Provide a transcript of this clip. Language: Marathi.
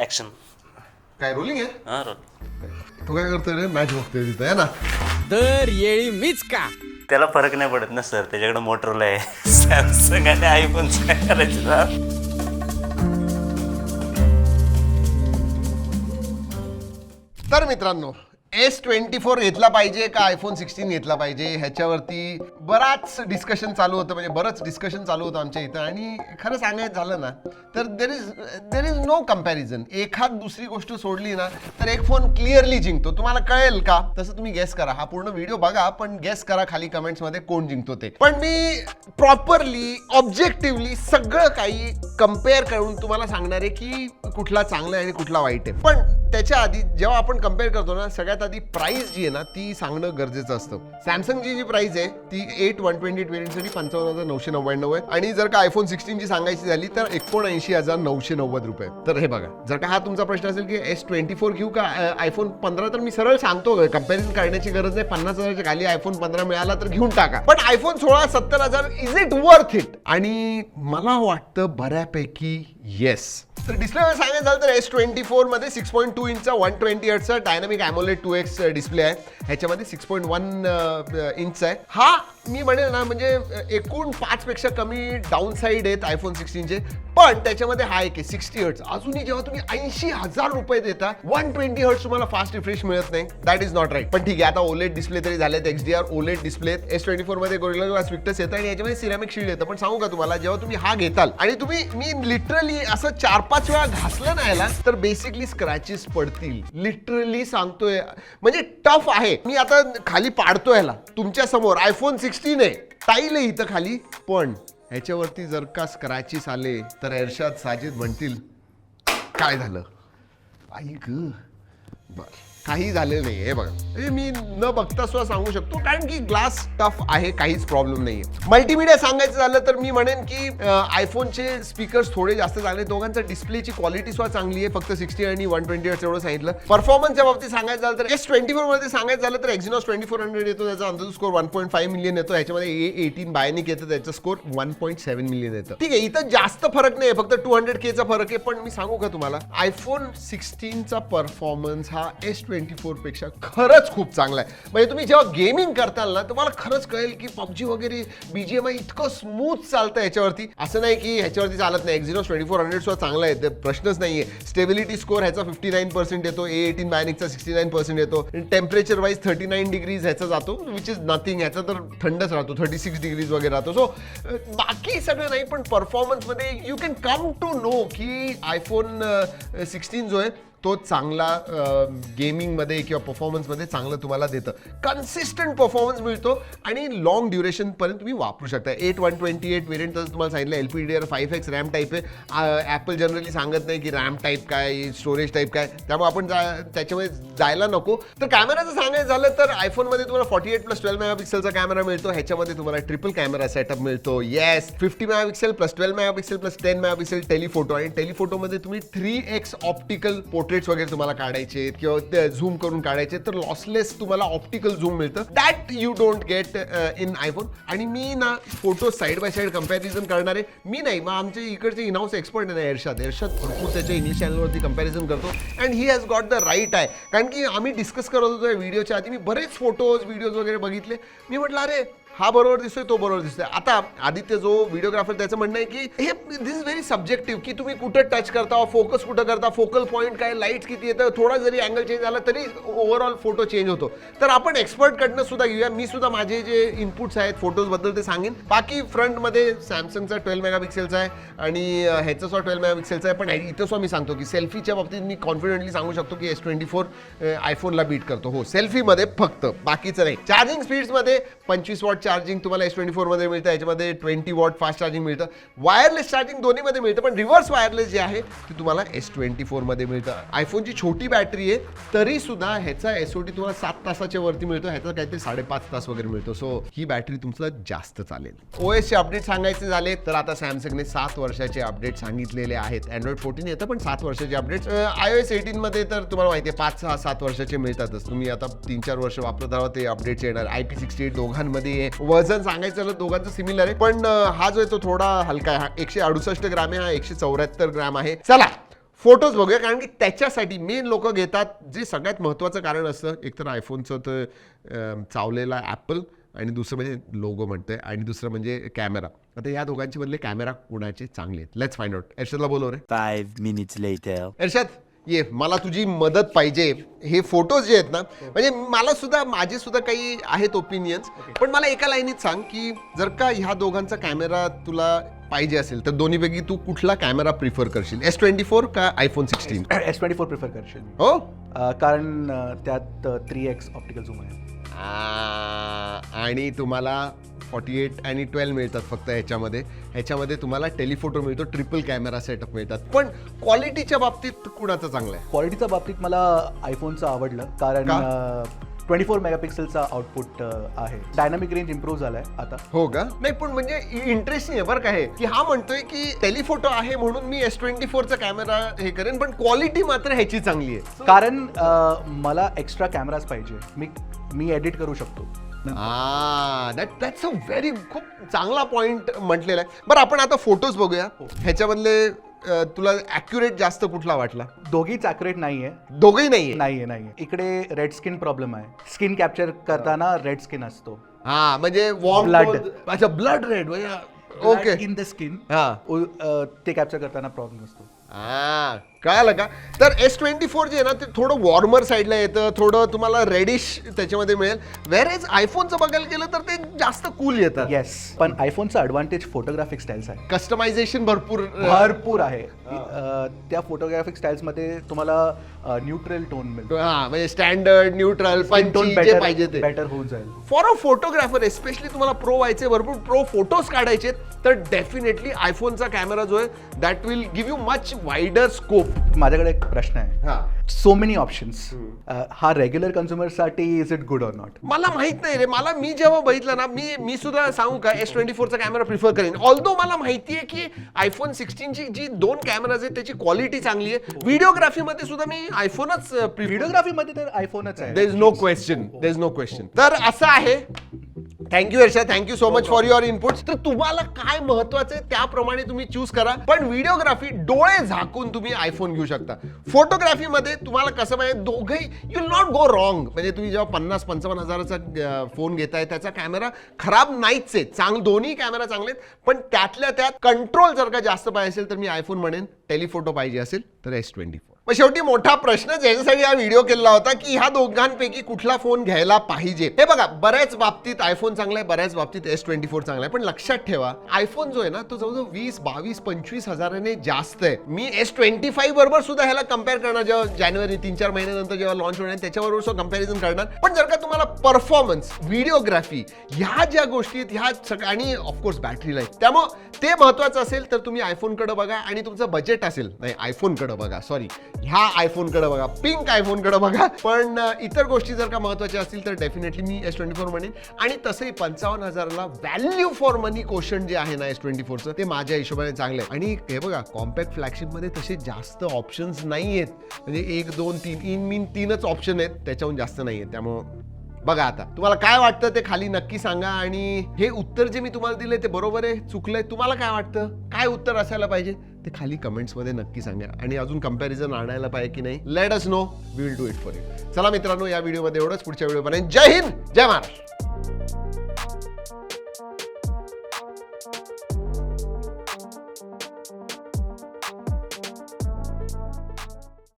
ऍक्शन काय रोलिंग आहे? हा रोल तू काय करतोय रे? मॅच बघतोय तिथं आहे ना? दर येळी मीच का? त्याला फरक नाही पडत ना सर त्याच्याकडे मोटरोला आहे. सॅमसंग आणि आयफोन काय करायचं ना तर मित्रांनो एस ट्वेंटी फोर घेतला पाहिजे का आयफोन सिक्स्टीन घेतला पाहिजे? ह्याच्यावरती बराच डिस्कशन चालू होतं म्हणजे बरंच डिस्कशन चालू होतं आमच्या इथं. आणि खरं सांगायचं झालं ना तर there is there is no comparison एखाद दुसरी गोष्ट सोडली ना तर एक फोन क्लिअरली जिंकतो. तुम्हाला कळेल का? तसं तुम्ही गेस करा. हा पूर्ण व्हिडिओ बघा पण गेस करा खाली कमेंट्समध्ये कोण जिंकतो ते. पण मी प्रॉपरली ऑब्जेक्टिव्हली सगळं काही कंपेअर करून तुम्हाला सांगणार आहे की कुठला चांगला आहे आणि कुठला वाईट आहे. पण त्याच्या आधी जेव्हा आपण कंपेअर करतो ना सगळ्यात आधी प्राइस जी आहे ना ती सांगणं गरजेचं असतं. सॅमसंगची जी प्राइस आहे ती एट वन ट्वेंटी ट्वेंटीसाठी पंचावन्न हजार नऊशे नव्याण्णव आहे. आणि जर का आयफोन सिक्स्टीनची सांगायची झाली तर एकोणऐंशी हजार नऊशे नव्वद रुपये. तर हे बघा जर का हा तुमचा प्रश्न असेल की एस ट्वेंटी फोर घेऊ का आयफोन पंधरा तर मी सरळ सांगतो कंपॅरिझन करण्याची गरज नाही. पन्नास हजाराच्या खाली आयफोन पंधरा मिळाला तर घेऊन टाका. पण आयफोन सोळा सत्तर हजार इज इट वर्थ इट आणि मला वाटतं बऱ्यापैकी येस तर डिस्प्ले सांगायचं झालं तर एस ट्वेंटी फोरमध्ये सिक्स पॉईंट टू इंचचा one twenty एटचा dynamic AMOLED two X display आहे. ह्याच्यामध्ये सिक्स पॉईंट वन इंच आहे. हा मी म्हणेल ना म्हणजे एकूण पाचपेक्षा कमी डाऊन साईड आहेत आयफोन सिक्स्टीनचे पण त्याच्यामध्ये हा एक आहे सिक्स्टी हर्ट्स अजूनही जेव्हा तुम्ही ऐंशी हजार रुपये देता वन ट्वेंटी हर्ट्स तुम्हाला फास्ट रिफ्रेश मिळत नाही. दॅट इज नॉट राईट पण ठीक आहे आता ओलेट डिस्प्ले तरी झालेत X D R OLED display S twenty फोरमध्ये गोरिला ग्लास विक्टस येतं आणि याच्यामध्ये सिरामिक शील्ड येतं. पण सांगू का तुम्हाला जेव्हा तुम्ही हा घेताल आणि तुम्ही मी लिटरली असं चार पाच वेळा घासलं नाही तर बेसिकली स्क्रॅचेस पडतील. लिटरली सांगतोय. म्हणजे टफ आहे. मी आता खाली पाडतो ह्याला. तुमच्यासमोर आयफोन सिक्स्टीन आहे. टाईल आहे इथं खाली. पण ह्याच्यावरती जर का स्क्रॅचेस आले तर एरशाद साजिद म्हणतील काय झालं? आई ग. बर. काही झालेलं नाही हे बघा. हे मी न बघता सुद्धा सांगू शकतो कारण की ग्लास टफ आहे काहीच प्रॉब्लेम नाही मल्टीमीडिया सांगायचं झालं तर मी म्हणेन की आयफोनचे स्पीकर्स थोडे जास्त चांगले दोघांचा डिस्प्लेची क्वालिटी सुद्धा चांगली आहे फक्त सिक्स्टी आणि वन ट्वेंटी एवढं सांगितलं. परफॉर्मन्सच्या बाबतीत सांगायचं झालं तर एस ट्वेंटी फोरमध्ये सांगायचं झालं तर एक्झिनॉस ट्वेंटी फोर हंड्रेड येतो त्याचा अंदाज score one point five million येतो याच्यामध्ये ए एटीन बायनिक येतं त्याचा score one point seven million येतं. ठीक आहे इथं जास्त फरक नाही फक्त टू हंड्रेड केचा फरक आहे पण मी सांगू का तुम्हाला? आयफोन सिक्स्टीनचा परफॉर्मन्स हा एस ट्वेंटी फोरपेक्षा खरंच खूप चांगला आहे. म्हणजे तुम्ही जेव्हा गेमिंग करताल ना तुम्हाला खरंच कळेल की पबजी वगैरे बीजीएमआय इतकं स्मूथ चालतं याच्यावरती असं नाही की ह्याच्यावरती चालत नाही. एक्झिनॉस ट्वेंटी फोर हंड्रेड सुद्धा चांगला आहे. प्रश्नच नाही आहे स्टेबिलिटी स्कोर ह्याचा फिफ्टी नाईन पर्सेंट येतो. ए एटीन मॅनिकचा सिक्स्टी नाईन पर्सेंट येतो. Temperature wise thirty nine degrees ह्याचा जातो विच इज नथिंग ह्याचा तर थंडच राहतो. थर्टी सिक्स डिग्रीज वगैरे राहतो. सो बाकी सगळं नाही पण परफॉर्मन्समध्ये you can come to know की आयफोन सिक्स्टीन uh, जो आहे तो चांगला गेमिंगमध्ये किंवा परफॉर्मन्समध्ये चांगलं तुम्हाला देतं. कन्सिस्टंट परफॉर्मन्स मिळतो आणि लॉंग ड्युरेशनपर्यंत तुम्ही वापरू शकता. Eight one twenty eight variant जसं तुम्हाला सांगितलं L P D R five X RAM type आहे. ॲपल जनरली सांगत नाही की रॅम टाईप काय स्टोरेज टाईप काय. त्यामुळे आपण जा त्याच्यामध्ये जायला नको. तर कॅमेराचं सांगायचं झालं तर आयफोनमध्ये तुम्हाला फॉर्टी एट प्लस ट्वेल्व मेगापिक्सेलचा कॅमेरा मिळतो. ह्याच्यामध्ये तुम्हाला ट्रिपल कॅमेरा सेटअप मिळतो. Yes fifty megapixel plus twelve megapixel plus ten megapixel telephoto आणि टेलिफोटोमध्ये तुम्ही थ्री एक्स ऑप्टिकल पोर्ट्रेट्स वगैरे तुम्हाला काढायचे किंवा झूम करून काढायचे तर लॉसलेस तुम्हाला ऑप्टिकल झूम मिळतं. That you don't get in iPhone आणि मी ना photo side by side comparison करणारे मी नाही मग आमचे इकडचे इनहाऊस एक्सपर्ट आहे ना एरशाद एरशाद भरपूर त्याच्या इंग्लिश चॅनलवरती कंपॅरिझन करतो. And he has got the right आहे कारण की आम्ही डिस्कस करत होतो या व्हिडिओच्या आधी. मी बरेच फोटोज व्हिडिओज वगैरे बघितले. मी म्हटलं अरे हा बरोबर दिसतोय तो बरोबर दिसतोय. आता आदित्य जो व्हिडिओग्राफर त्याचं म्हणणं आहे की हे दिस इज व्हेरी सब्जेक्टिव्ह की तुम्ही कुठं टच करता फोकस कुठं करता फोकल पॉईंट काय लाइट किती येतं थोडा जरी अँगल चेंज झाला तरी ओव्हरऑल फोटो चेंज होतो. तर आपण एक्सपर्टकडनं सुद्धा घेऊया. मी सुद्धा माझे जे इनपुट्स आहेत फोटोजबद्दल ते सांगेन. बाकी फ्रंटमध्ये सॅमसंगचा ट्वेल्व मेगापिक्सेलचा आहे आणि ह्याचं ह्याचा सुद्धा ट्वेल्व मेगापिक्सेलचा आहे. पण इथं सुद्धा मी सांगतो की सेल्फीच्या बाबतीत मी कॉन्फिडेंटली सांगू शकतो की एस ट्वेंटी फोर आयफोनला बीट करतो. हो सेल्फीमध्ये फक्त. बाकीचं नाही. चार्जिंग स्पीड्समध्ये पंचवीस वॉट चार्जिंग तुम्हाला एस ट्वेंटी फोरमध्ये मिळतं याच्यामध्ये ट्वेंटी वॉट फास्ट चार्जिंग मिळतं. वायरलेस चार्जिंग दोन्हीमध्ये मिळतं पण रिव्हर्स वायरलेस जे आहे ते तुम्हाला एस ट्वेंटी फोरमध्ये मिळतं. आयफोनची छोटी बॅटरी आहे तरी सुद्धा ह्याचा एस ओ टी तुम्हाला सात तासाच्या वरती मिळतो ह्याचा काहीतरी साडेपाच तास वगैरे मिळतो. सो ही बॅटरी तुमचं जास्त चालेल. ओ एसचे अपडेट सांगायचे झाले तर आता सॅमसंगने सात वर्षाचे अपडेट सांगितलेले आहेत. अँड्रॉइड फोर्टीन येतं पण सात वर्षाचे अपडेट्स आय ओ एस एटीनमध्ये तर तुम्हाला माहिती आहे पाच सहा सात वर्षाचे मिळतातच. तुम्ही आता तीन चार वर्ष वापरत आहात ते अपडेट्स येणार. आय पी सिक्स्टी एट दोघांमध्ये आहे वजन सांगायचं झालं दोघांचं सिमिलर आहे. पण हा जो आहे तो थोडा हलका आहे. हा एकशे अडुसष्ट ग्राम आहे हा एकशे चौऱ्याहत्तर ग्राम आहे. चला फोटोज बघूया कारण की त्याच्यासाठी मेन लोक घेतात जे सगळ्यात महत्त्वाचं कारण असतं. एक तर आयफोनचं तर चावलेला ॲपल आणि दुसरं म्हणजे लोगो म्हणतोय आणि दुसरं म्हणजे कॅमेरा आता या दोघांचे बदले कॅमेरा कुणाचे चांगले आहेत? लेट्स फाइंड आउट एर्षदला बोलव रे. Five minutes later. एर्षद ये मला तुझी मदत पाहिजे. हे फोटोज जे आहेत ना म्हणजे मला सुद्धा माझे सुद्धा काही आहेत ओपिनियन्स पण मला एका लाईनीत सांग की जर का ह्या दोघांचा कॅमेरा तुला पाहिजे असेल तर दोन्हीपैकी तू कुठला कॅमेरा प्रिफर करशील? एस ट्वेंटी फोर का iPhone sixteen S twenty four prefer करशील. हो. कारण त्यात थ्री एक्स ऑप्टिकल झूम आहे. आणि तुम्हाला फॉर्टी एट आणि ट्वेल्व मिळतात फक्त ह्याच्यामध्ये. ह्याच्यामध्ये तुम्हाला टेलिफोटो मिळतो ट्रिपल कॅमेरा सेटअप मिळतात. पण क्वालिटीच्या बाबतीत कुणाचं चांगलं आहे? क्वालिटीच्या बाबतीत मला आयफोनचं आवडलं कारण ट्वेंटी फोर मेगापिक्सेलचा आउटपुट आहे. डायनामिक रेंज इम्प्रूव्ह झालाय आता. हो का? नाही पण म्हणजे इंटरेस्टिंग आहे बरं काय आहे की हा म्हणतोय की टेलिफोटो आहे म्हणून मी एस ट्वेंटी फोरचा कॅमेरा हे करेन पण क्वालिटी मात्र ह्याची चांगली आहे. कारण मला एक्स्ट्रा कॅमेराज पाहिजे. मी मी एडिट करू शकतो. दॅट दॅट्स अ व्हेरी खूप चांगला पॉइंट म्हटलेला आहे. बरं आपण आता फोटोज बघूया. ह्याच्यामधले अं, तुला ॲक्युरेट जास्त कुठला वाटला? दोघीच ॲक्युरेट नाहीये. दोघही नाहीये? नाहीये नाहीये. इकडे रेड स्किन प्रॉब्लेम आहे. स्किन कॅप्चर करताना रेड स्किन असतो. हा म्हणजे वॉर्म Blood. अच्छा blood red okay in the skin हा. ते कॅप्चर करताना प्रॉब्लेम असतो. हा कळालं का? तर एस ट्वेंटी फोर जे आहे ना ते थोडं वॉर्मर साईडला येतं थोडं तुम्हाला रेडिश त्याच्यामध्ये मिळेल. वेर एज आयफोनचं बघायला गेलं तर ते जास्त कूल येतं. येस पण आयफोनचा ॲडव्हान्टेज फोटोग्राफिक स्टाईल्स आहे. कस्टमायझेशन भरपूर भरपूर आहे. अ, त्या फोटोग्राफिक स्टाईल्समध्ये तुम्हाला न्यूट्रल टोन मिळतो. हा म्हणजे स्टँडर्ड न्यूट्रल टोन जे पाहिजे ते. बेटर होऊन जाईल. फॉर अ फोटोग्राफर एस्पेशली तुम्हाला प्रो व्हायचे भरपूर प्रो फोटोज काढायचे तर डेफिनेटली आयफोनचा कॅमेरा जो आहे that will give you much wider scope माझ्याकडे एक प्रश्न आहे. हा. सो मेनी ऑप्शन्स हा regular कन्झ्युमरसाठी is it good or not मला माहीत नाही रे. मला मी जेव्हा बघितलं ना मी मी सुद्धा सांगू का एस ट्वेंटी फोरचा कॅमेरा प्रिफर करेन. ऑल्दो मला माहिती आहे की आयफोन सिक्स्टीनची जी दोन कॅमेराज आहेत त्याची क्वालिटी चांगली आहे. व्हिडिओग्राफीमध्ये सुद्धा मी आयफोनच व्हिडिओग्राफीमध्ये तर आयफोनच आहे. There is no question there is no question तर असं आहे. Thank you Harsha thank you so much for your input तर तुम्हाला काय महत्वाचं आहे त्याप्रमाणे तुम्ही चूज करा. पण व्हिडिओग्राफी डोळे झाकून तुम्ही आयफोन घेऊ शकता. फोटोग्राफीमध्ये तुम्हाला कसं पाहिजे दोघंही यू नॉट गो रॉंग म्हणजे तुम्ही जेव्हा पन्नास पंचावन्न हजाराचा फोन घेताय त्याचा कॅमेरा खराब नाहीच आहे. चांग दोन्ही कॅमेरा चांगले आहेत. पण त्यातल्या त्यात कंट्रोल जर का जास्त पाहिजे असेल तर मी आयफोन म्हणेन टेलिफोटो पाहिजे असेल तर एस ट्वेंटी फोर मग शेवटी मोठा प्रश्न ज्याच्यासाठी हा व्हिडिओ केलेला होता की ह्या दोघांपैकी कुठला फोन घ्यायला पाहिजे? हे बघा बऱ्याच बाबतीत आयफोन चांगला आहे बऱ्याच बाबतीत एस ट्वेंटी फोर चांगला आहे पण लक्षात ठेवा आयफोन जो आहे ना तो जवळजवळ वीस बावीस पंचवीस हजाराने जास्त आहे. मी एस ट्वेंटी फाईव्ह बरोबर सुद्धा ह्याला कंपेअर करणार जेव्हा जानेवारी तीन चार महिन्यानंतर जेव्हा लॉन्च होणार त्याच्याबरोबर सुद्धा कंपॅरिझन करणार. पण जर का तुम्हाला परफॉर्मन्स व्हिडिओग्राफी ह्या ज्या गोष्टी आहेत ह्या सगळ्या आणि ऑफकोर्स बॅटरी लाईफ त्यामुळं ते महत्वाचं असेल तर तुम्ही आयफोनकडे बघा आणि तुमचं बजेट असेल. नाही आयफोनकडे बघा सॉरी ह्या आयफोनकडे बघा पिंक आयफोनकडे बघा. पण इतर गोष्टी जर का महत्त्वाच्या असतील तर डेफिनेटली मी एस ट्वेंटी फोर म्हणेन. आणि तसंही पंचावन्न हजाराला व्हॅल्यू फॉर मनी क्वेश्चन जे आहे ना एस ट्वेंटी फोरचं ते माझ्या हिशोबाने चांगलं आहे. आणि हे बघा कॉम्पॅक्ट फ्लॅगशिपमध्ये तसे जास्त ऑप्शन्स नाही आहेत म्हणजे एक दोन तीन इन मीन तीनच ऑप्शन आहेत त्याच्याहून जास्त नाही आहेत त्यामुळं बघा आता तुम्हाला काय वाटतं ते खाली नक्की सांगा आणि हे उत्तर जे मी तुम्हाला दिले ते बरोबर आहे चुकलंय तुम्हाला काय वाटतं? काय उत्तर असायला पाहिजे? ते खाली कमेंट्समध्ये नक्की सांगा आणि अजून कंपॅरिझन आणायला पाहिजे की नाही let us know we will do it for you चला मित्रांनो या व्हिडिओमध्ये एवढंच पुढच्या व्हिडिओपर्यंत जय हिंद जय महाराष्ट्र!